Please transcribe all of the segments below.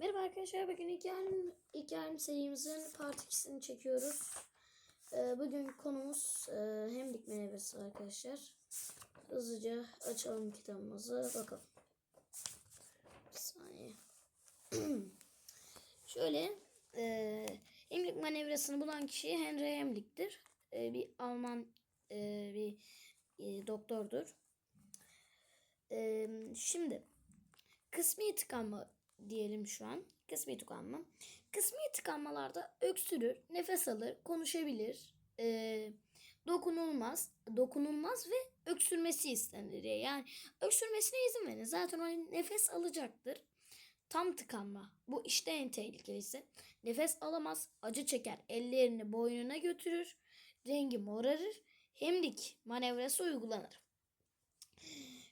Merhaba arkadaşlar. Bugün hikayem, hikayem serimizin part 2'sini çekiyoruz. Ee, bugün konumuz e, hemlik menevresi arkadaşlar. Hızlıca açalım kitabımızı. Bakalım. Bir saniye. Şöyle e, hemlik manevresini bulan kişi Henry Hemlick'tir. E, bir Alman e, bir e, doktordur. E, şimdi kısmi tıkanma diyelim şu an. Kısmi tıkanma. Kısmi tıkanmalarda öksürür, nefes alır, konuşabilir, e, dokunulmaz, dokunulmaz ve öksürmesi istenir. Yani öksürmesine izin verin. Zaten o nefes alacaktır. Tam tıkanma. Bu işte en tehlikelisi. Nefes alamaz, acı çeker, ellerini boynuna götürür, rengi morarır, hemlik manevrası uygulanır.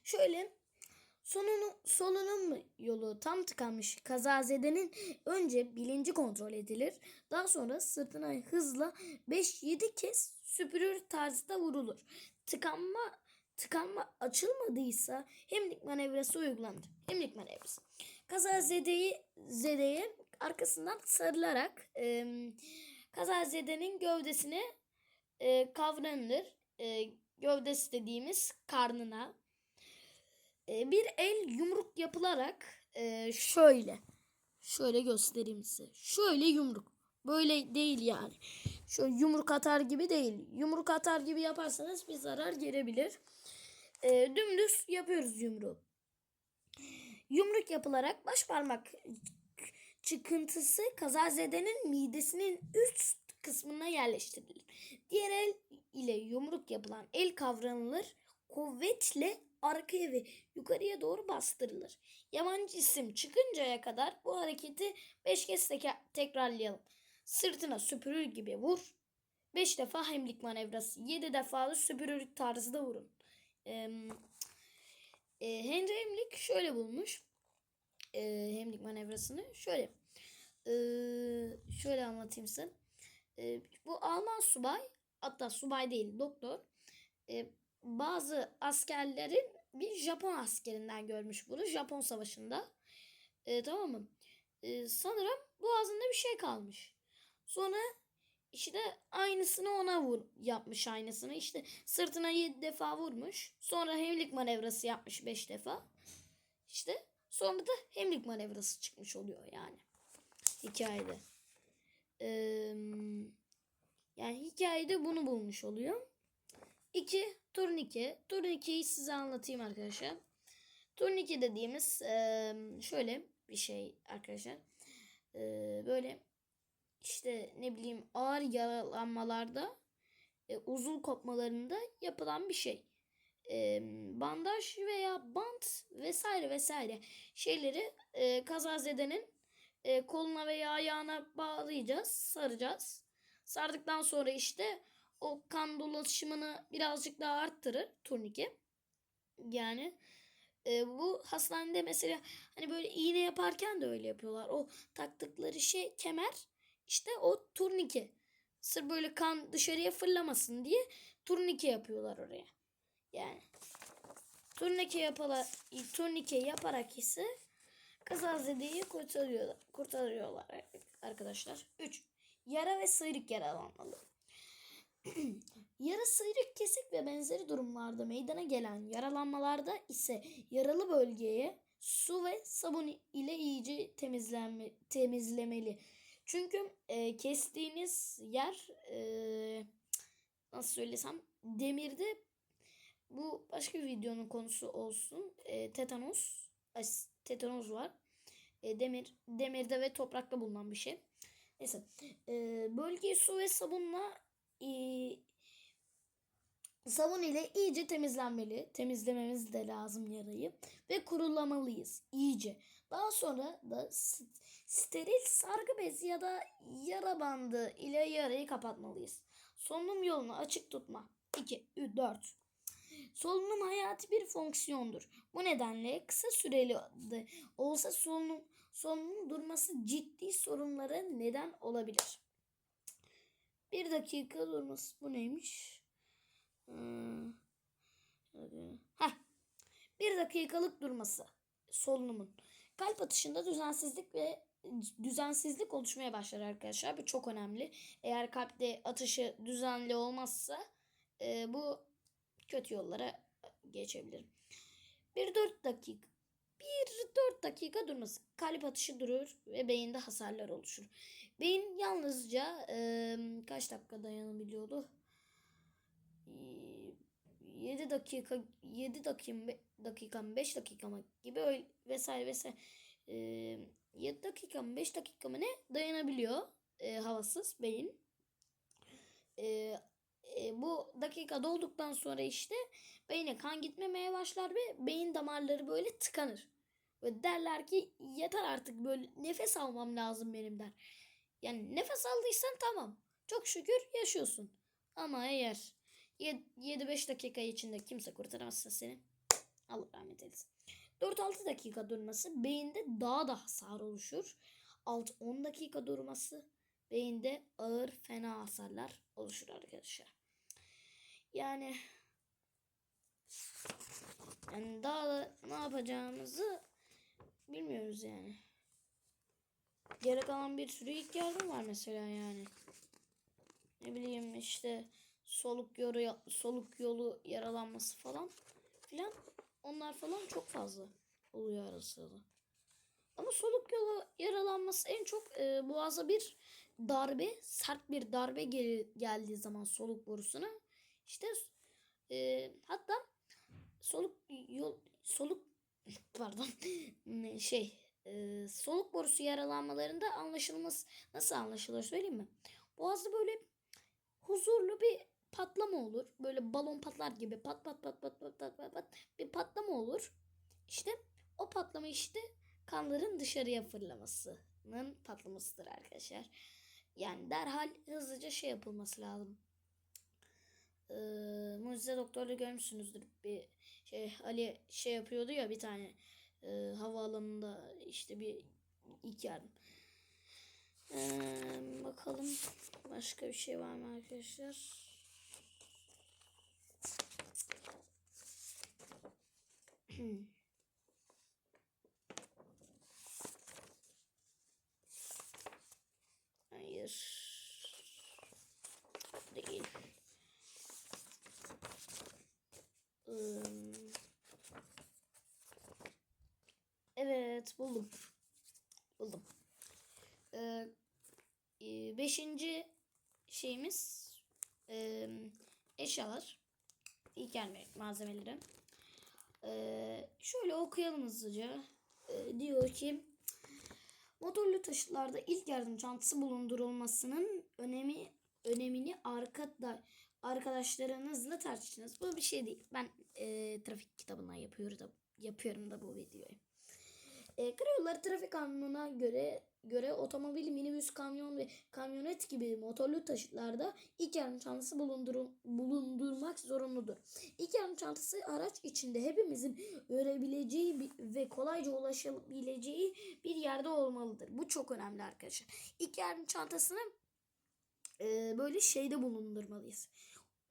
Şöyle Sonunu, solunum yolu tam tıkanmış kazazedenin önce bilinci kontrol edilir. Daha sonra sırtına hızla 5-7 kez süpürür tarzda vurulur. Tıkanma tıkanma açılmadıysa hemlik manevrası uygulanır. Hemlik manevrası. Kazazedeyi zedeye arkasından sarılarak e, kazazedenin gövdesine e, kavranılır. E, gövdesi dediğimiz karnına e, bir el yumruk yapılarak e, şöyle şöyle göstereyim size. Şöyle yumruk. Böyle değil yani. Şöyle yumruk atar gibi değil. Yumruk atar gibi yaparsanız bir zarar gelebilir. E, dümdüz yapıyoruz yumruğu. Yumruk yapılarak baş parmak çıkıntısı kazazedenin midesinin üst kısmına yerleştirilir. Diğer el ile yumruk yapılan el kavranılır. Kuvvetle arkaya ve yukarıya doğru bastırılır. Yabancı isim çıkıncaya kadar bu hareketi 5 kez tekrarlayalım. Sırtına süpürür gibi vur. 5 defa hemlik manevrası. 7 defa da süpürür tarzda vurun. Ee, e, Henry Hemlik şöyle bulmuş. E, hemlik manevrasını. Şöyle. E, şöyle anlatayım size. E, bu Alman subay hatta subay değil doktor. E, bazı askerlerin bir Japon askerinden görmüş bunu. Japon savaşında. E, tamam mı? E, sanırım boğazında bir şey kalmış. Sonra işte aynısını ona vur yapmış aynısını. İşte sırtına 7 defa vurmuş. Sonra hemlik manevrası yapmış 5 defa. İşte sonra da hemlik manevrası çıkmış oluyor yani. Hikayede. Ee, yani hikayede bunu bulmuş oluyor. 2. Turnike. Turnikeyi size anlatayım arkadaşlar. Turnike dediğimiz şöyle bir şey arkadaşlar. Böyle işte ne bileyim ağır yaralanmalarda e, uzun kopmalarında yapılan bir şey. Bandaj veya bant vesaire vesaire şeyleri kazazedenin koluna veya ayağına bağlayacağız, saracağız. Sardıktan sonra işte o kan dolaşımını birazcık daha arttırır turnike. Yani e, bu hastanede mesela hani böyle iğne yaparken de öyle yapıyorlar. O taktıkları şey kemer işte o turnike. Sır böyle kan dışarıya fırlamasın diye turnike yapıyorlar oraya. Yani turnike yapala, turnike yaparak ise kazazedeyi kurtarıyorlar, kurtarıyorlar arkadaşlar. 3. Yara ve sıyrık yaralanmalı. Yara sıyrık kesik ve benzeri durumlarda meydana gelen yaralanmalarda ise yaralı bölgeye su ve sabun ile iyice temizlenme, temizlemeli. Çünkü e, kestiğiniz yer e, nasıl söylesem demirde bu başka bir videonun konusu olsun. E, tetanos ay, tetanos var. E, demir demirde ve toprakta bulunan bir şey. Neyse. E, bölgeyi su ve sabunla e, sabun ile iyice temizlenmeli. Temizlememiz de lazım yarayı. Ve kurulamalıyız iyice. Daha sonra da steril sargı bezi ya da yara bandı ile yarayı kapatmalıyız. Solunum yolunu açık tutma. 2, 3, 4. Solunum hayati bir fonksiyondur. Bu nedenle kısa süreli de olsa solunum, solunum durması ciddi sorunlara neden olabilir. Bir dakika durması. Bu neymiş? Hmm. Heh. Bir dakikalık durması solunumun. kalp atışında düzensizlik ve düzensizlik oluşmaya başlar arkadaşlar. Bu çok önemli. Eğer kalpte atışı düzenli olmazsa e, bu kötü yollara geçebilir. Bir 4 dakika bir 4 dakika durması. Kalp atışı durur ve beyinde hasarlar oluşur. Beyin yalnızca e, kaç dakika dayanabiliyordu? 7 dakika 7 dakika dakika mı 5 dakika mı gibi öyle vesaire vesaire e, 7 dakika mı 5 dakika mı ne dayanabiliyor e, havasız beyin. E, e, bu dakika dolduktan sonra işte beyne kan gitmemeye başlar ve beyin damarları böyle tıkanır. Ve derler ki yeter artık böyle nefes almam lazım benim der. Yani nefes aldıysan tamam. Çok şükür yaşıyorsun. Ama eğer 7-5 dakika içinde kimse kurtaramazsa seni Allah rahmet eylesin. 4-6 dakika durması beyinde daha da hasar oluşur. 6-10 dakika durması beyinde ağır fena hasarlar oluşur arkadaşlar. Yani yani daha da ne yapacağımızı bilmiyoruz yani. Gerek kalan bir sürü yardım var mesela yani. Ne bileyim işte soluk yolu soluk yolu yaralanması falan filan onlar falan çok fazla oluyor arasında. Ama soluk yolu yaralanması en çok e, boğaza bir darbe, sert bir darbe gel geldiği zaman soluk borusuna işte e, hatta soluk yol soluk pardon şey e, soluk borusu yaralanmalarında anlaşılması nasıl anlaşılır söyleyeyim mi? Boğazda böyle huzurlu bir patlama olur. Böyle balon patlar gibi pat pat pat pat pat pat pat, pat bir patlama olur. İşte o patlama işte kanların dışarıya fırlamasının patlamasıdır arkadaşlar. Yani derhal hızlıca şey yapılması lazım. Ee, Mucize Doktor'da görmüşsünüzdür. Bir şey Ali şey yapıyordu ya bir tane e, havaalanında işte bir ilk yardım. Ee, bakalım başka bir şey var mı arkadaşlar? Hayır. Değil. Hmm. Evet buldum. Buldum. Ee, e, beşinci şeyimiz e, eşyalar. İlk gelme malzemeleri. Ee, şöyle okuyalım hızlıca. Ee, diyor ki motorlu taşıtlarda ilk yardım çantası bulundurulmasının önemi önemini arkada arkadaşlarınızla tartışınız. Bu bir şey değil. Ben e, trafik kitabından yapıyorum da yapıyorum da bu videoyu. E, karayolları trafik kanununa göre göre otomobil, minibüs, kamyon ve kamyonet gibi motorlu taşıtlarda ilk yardım çantası bulundurum, bulundurmak zorunludur. İlk yardım çantası araç içinde hepimizin görebileceği ve kolayca ulaşabileceği bir yerde olmalıdır. Bu çok önemli arkadaşlar. İlk yardım çantasını e, böyle şeyde bulundurmalıyız.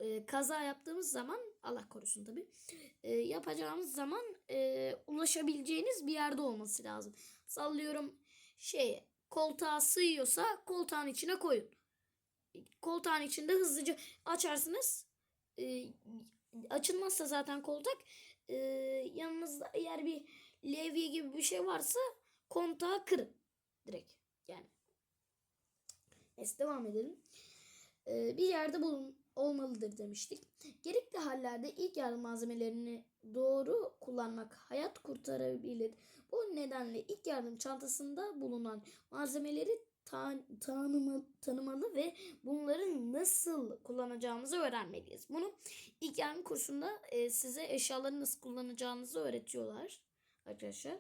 E, kaza yaptığımız zaman Allah korusun tabi e, yapacağımız zaman e, ulaşabileceğiniz bir yerde olması lazım. Sallıyorum şey koltuğa sığıyorsa koltuğun içine koyun. Koltuğun içinde hızlıca açarsınız. E, açılmazsa zaten koltuk e, yanınızda eğer bir levye gibi bir şey varsa kontağı kırın. Direkt yani. Neyse devam edelim. E, bir yerde bulun olmalıdır demiştik. Gerekli hallerde ilk yardım malzemelerini doğru kullanmak hayat kurtarabilir. Nedenle ilk yardım çantasında bulunan malzemeleri tan tanıma tanımalı ve bunları nasıl kullanacağımızı öğrenmeliyiz. Bunu ilk yardım kursunda e, size eşyaları nasıl kullanacağınızı öğretiyorlar arkadaşlar.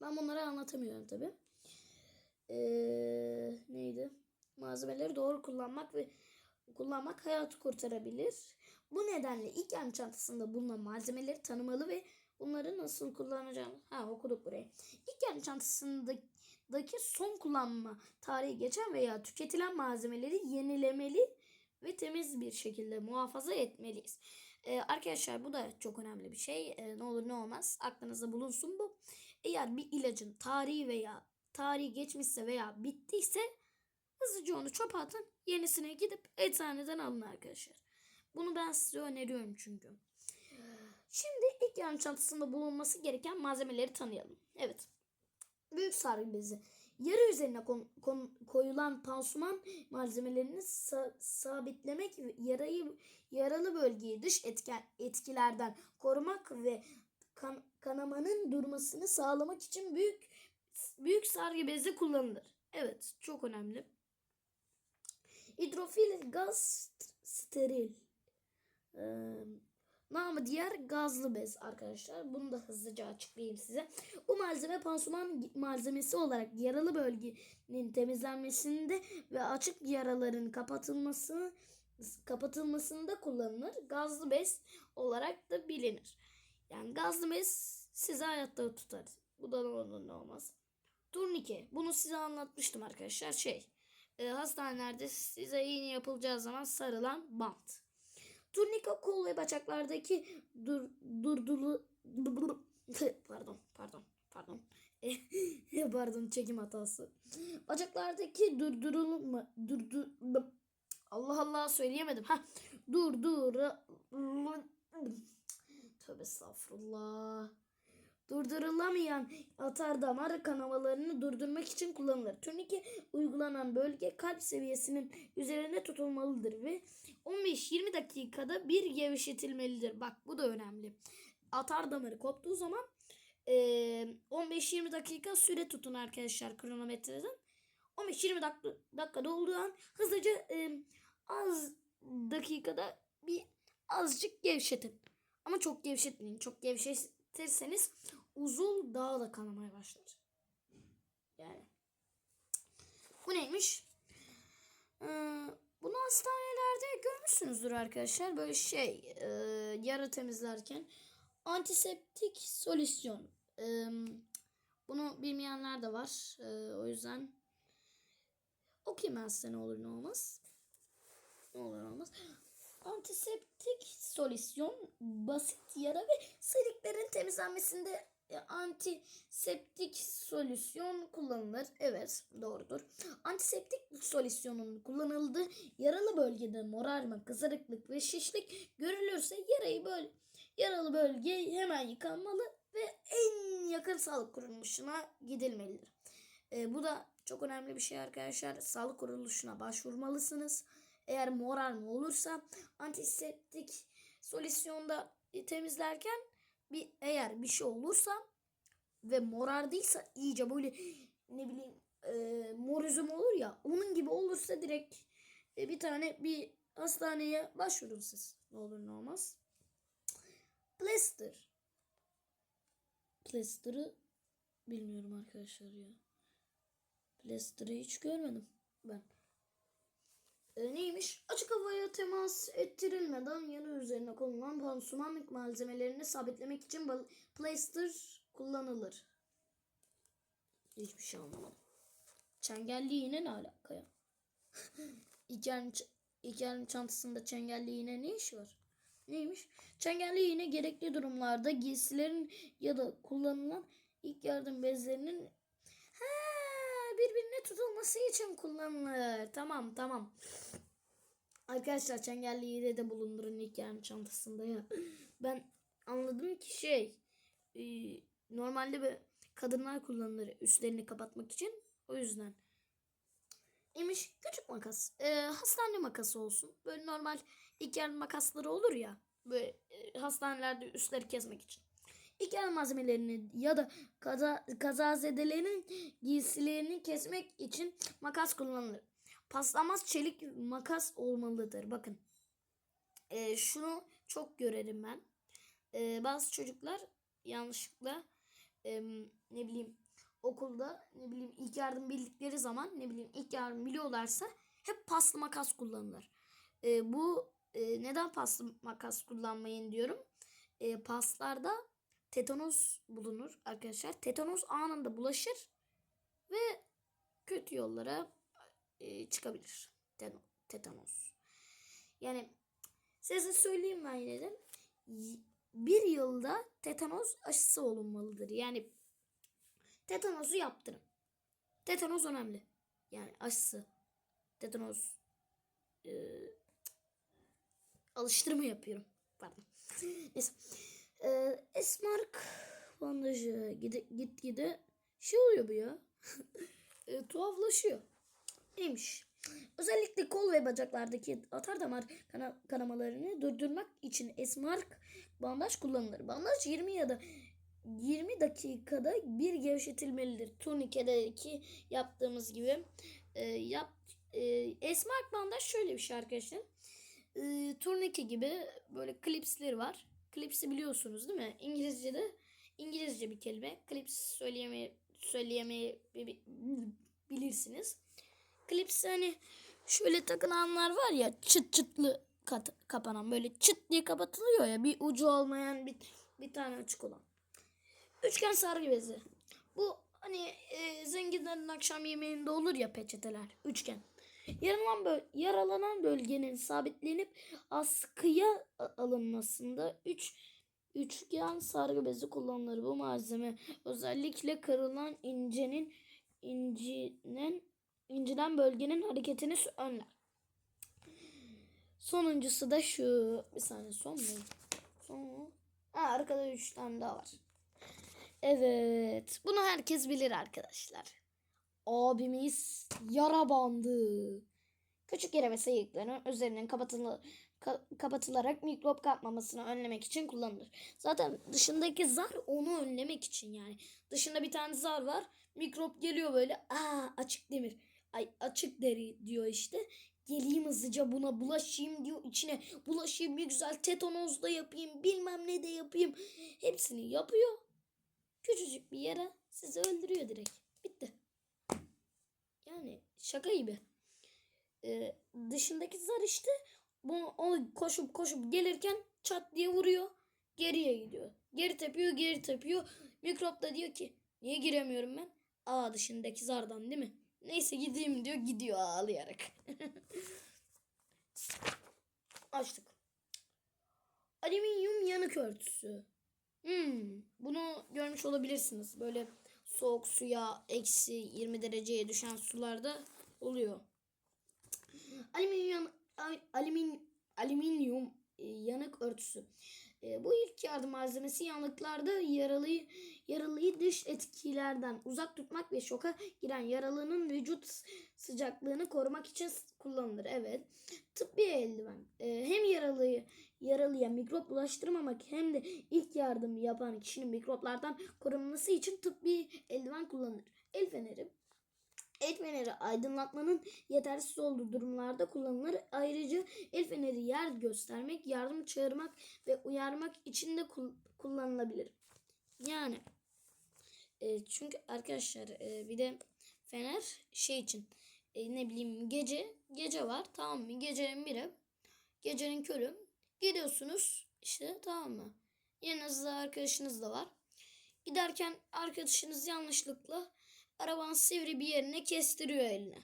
Ben bunları anlatamıyorum tabi. Ee, neydi? Malzemeleri doğru kullanmak ve kullanmak hayatı kurtarabilir. Bu nedenle ilk yardım çantasında bulunan malzemeleri tanımalı ve bunları nasıl kullanacağını ha okuduk burayı. İlk yardım çantasındaki son kullanma tarihi geçen veya tüketilen malzemeleri yenilemeli ve temiz bir şekilde muhafaza etmeliyiz. Ee, arkadaşlar bu da çok önemli bir şey. Ee, ne olur ne olmaz aklınızda bulunsun bu. Eğer bir ilacın tarihi veya tarihi geçmişse veya bittiyse hızlıca onu çöpe atın. Yenisine gidip eczaneden alın arkadaşlar. Bunu ben size öneriyorum çünkü. Şimdi ilk yardım çantasında bulunması gereken malzemeleri tanıyalım. Evet. Büyük sargı bezi. Yarı üzerine kon- kon- koyulan pansuman malzemelerini sa- sabitlemek yarayı yaralı bölgeyi dış etken etkilerden korumak ve kan- kanamanın durmasını sağlamak için büyük büyük sargı bezi kullanılır. Evet, çok önemli. Hidrofil gaz steril. Ee, namı diğer gazlı bez arkadaşlar. Bunu da hızlıca açıklayayım size. Bu malzeme pansuman malzemesi olarak yaralı bölgenin temizlenmesinde ve açık yaraların kapatılması kapatılmasında kullanılır. Gazlı bez olarak da bilinir. Yani gazlı bez sizi hayatta tutar. Bu da ne olur ne olmaz. Turnike. Bunu size anlatmıştım arkadaşlar. Şey, e, hastanelerde size iğne yapılacağı zaman sarılan bant. Turnike kol ve bacaklardaki dur, durdulu pardon pardon pardon pardon çekim hatası. Bacaklardaki durdurulma durdur Allah Allah söyleyemedim. Ha durdur Tövbe estağfurullah. Durdurulamayan atar damar kanamalarını durdurmak için kullanılır. Turnike uygulanan bölge kalp seviyesinin üzerine tutulmalıdır ve 15-20 dakikada bir gevşetilmelidir. Bak bu da önemli. Atar damarı koptuğu zaman eee, 15-20 dakika süre tutun arkadaşlar kronometreden. 15-20 dakika, dakikada olduğu an hızlıca eee, az dakikada bir azıcık gevşetin. Ama çok gevşetmeyin. Çok gevşetirseniz uzun daha da kanamaya başlar. Yani. Bu neymiş? Ee, bunu hastanelerde görmüşsünüzdür arkadaşlar. Böyle şey e, yara temizlerken antiseptik solüsyon. Ee, bunu bilmeyenler de var. Ee, o yüzden okuyayım ben size ne olur ne olmaz. Ne olur olmaz. Antiseptik solüsyon basit yara ve siliklerin temizlenmesinde e, antiseptik solüsyon kullanılır. Evet doğrudur. Antiseptik solüsyonun kullanıldığı yaralı bölgede morarma, kızarıklık ve şişlik görülürse yarayı böyle yaralı bölge hemen yıkanmalı ve en yakın sağlık kuruluşuna gidilmelidir. E, bu da çok önemli bir şey arkadaşlar. Sağlık kuruluşuna başvurmalısınız. Eğer morarma olursa antiseptik solüsyonda e, temizlerken bir eğer bir şey olursa ve morardıysa iyice böyle ne bileyim e, mor olur ya onun gibi olursa direkt e, bir tane bir hastaneye başvurun siz. Ne olur ne olmaz. Plaster. Plaster'ı bilmiyorum arkadaşlar ya. Plaster'ı hiç görmedim ben. E, neymiş? Açık havaya temas ettirilmeden yanı üzerine konulan pansumanlık malzemelerini sabitlemek için plaster kullanılır. Hiçbir şey anlamadım. Çengelli iğne ne alaka ya? İlker'in, İlker'in çantasında çengelli iğne ne işi var? Neymiş? Çengelli iğne gerekli durumlarda giysilerin ya da kullanılan ilk yardım bezlerinin birbirine tutulması için kullanılır. Tamam tamam. Arkadaşlar çengelli iğne de bulundurun ilk yardım çantasında ya. Ben anladım ki şey e, normalde böyle kadınlar kullanılır üstlerini kapatmak için. O yüzden. İmiş küçük makas. E, hastane makası olsun. Böyle normal ilk yardım makasları olur ya. Böyle e, hastanelerde üstleri kesmek için. İlk yardım malzemelerini ya da kaza, kazazedelerin giysilerini kesmek için makas kullanılır. Paslanmaz çelik makas olmalıdır. Bakın. E, şunu çok görerim ben. E, bazı çocuklar yanlışlıkla e, ne bileyim okulda ne bileyim ilk yardım bildikleri zaman ne bileyim ilk yardım biliyorlarsa hep paslı makas kullanırlar. E, bu e, neden paslı makas kullanmayın diyorum. E, paslarda tetanos bulunur arkadaşlar. Tetanos anında bulaşır ve kötü yollara e, çıkabilir. Tetanos. Yani size söyleyeyim ben yine de. Bir yılda tetanos aşısı olunmalıdır. Yani tetanozu yaptırın. Tetanoz önemli. Yani aşısı. Tetanoz. Ee, alıştırma yapıyorum. Pardon. Neyse. Ee, Esmark bandajı gide, git gide şey oluyor bu ya. e, tuhaflaşıyor. Neymiş? Özellikle kol ve bacaklardaki atar damar kana- kanamalarını durdurmak için Esmark bandaj kullanılır. Bandaj 20 ya da 20 dakikada bir gevşetilmelidir. Turnikedeki yaptığımız gibi. Ee, yap, e, Esmark bandaj şöyle bir şey arkadaşlar. Ee, turnike gibi böyle klipsleri var. Klipsi biliyorsunuz değil mi? İngilizce'de İngilizce bir kelime. Klips söyleyeme söyleyeme bilirsiniz. Klips hani şöyle takılanlar var ya çıt çıtlı kat, kapanan böyle çıt diye kapatılıyor ya bir ucu olmayan bir, bir tane açık olan. Üçgen sargı bezi. Bu hani e, zenginlerin akşam yemeğinde olur ya peçeteler. Üçgen. Yaralanan, böl yaralanan bölgenin sabitlenip askıya alınmasında üç üçgen sargı bezi kullanılır. Bu malzeme özellikle kırılan incenin incinen incinen bölgenin hareketini önler. Sonuncusu da şu. Bir saniye son mu? Son mu? Ha, arkada üç tane daha var. Evet. Bunu herkes bilir arkadaşlar. Abimiz yara bandı. Küçük yara ve sayıkların üzerinin kapatılı, ka- kapatılarak mikrop kapmamasını önlemek için kullanılır. Zaten dışındaki zar onu önlemek için yani. Dışında bir tane zar var. Mikrop geliyor böyle. Aa açık demir. Ay açık deri diyor işte. Geleyim hızlıca buna bulaşayım diyor. içine bulaşayım bir güzel tetanoz da yapayım. Bilmem ne de yapayım. Hepsini yapıyor. Küçücük bir yara sizi öldürüyor direkt. Bitti. Şaka gibi. Ee, dışındaki zar işte bunu o koşup koşup gelirken çat diye vuruyor. Geriye gidiyor. Geri tepiyor, geri tepiyor. Mikrop da diyor ki niye giremiyorum ben? Aa dışındaki zardan değil mi? Neyse gideyim diyor. Gidiyor ağlayarak. Açtık. Alüminyum yanık örtüsü. Hmm, bunu görmüş olabilirsiniz. Böyle soğuk suya eksi 20 dereceye düşen sularda oluyor. Alüminyum alüminyum alüminyum e, yanık örtüsü. E, bu ilk yardım malzemesi yanıklarda yaralıyı yaralıyı dış etkilerden uzak tutmak ve şoka giren yaralının vücut sıcaklığını korumak için kullanılır. Evet. Tıbbi eldiven. E, hem yaralıyı yaralıya mikrop bulaştırmamak hem de ilk yardım yapan kişinin mikroplardan korunması için tıbbi eldiven kullanılır. El feneri. El feneri aydınlatmanın yetersiz olduğu durumlarda kullanılır. Ayrıca el feneri yer göstermek, yardım çağırmak ve uyarmak için de kul- kullanılabilir. Yani e, çünkü arkadaşlar e, bir de fener şey için e, ne bileyim gece gece var tamam mı? Gecenin biri gecenin körü gidiyorsunuz işte tamam mı? Yanınızda arkadaşınız da var. Giderken arkadaşınız yanlışlıkla arabanın sivri bir yerine kestiriyor eline.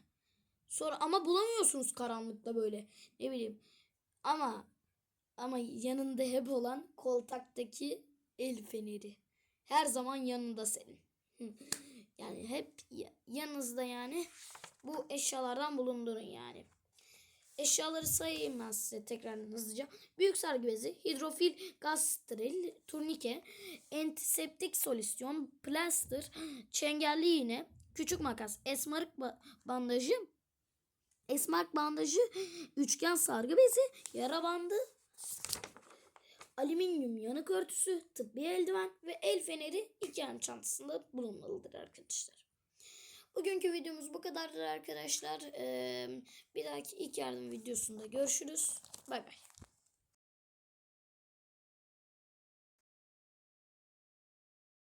Sonra ama bulamıyorsunuz karanlıkta böyle. Ne bileyim. Ama ama yanında hep olan koltaktaki el feneri. Her zaman yanında senin. yani hep ya- yanınızda yani bu eşyalardan bulundurun yani. Eşyaları sayayım ben size tekrar hızlıca. Büyük sargı bezi, hidrofil gaz turnike, antiseptik solüsyon, plaster, çengelli iğne, küçük makas, esmarık ba- bandajı, esmark bandajı, üçgen sargı bezi, yara bandı, alüminyum yanık örtüsü, tıbbi eldiven ve el feneri ilk yardım çantasında bulunmalıdır arkadaşlar. Bugünkü videomuz bu kadardır arkadaşlar. Ee, bir dahaki ilk yardım videosunda görüşürüz. Bay bay.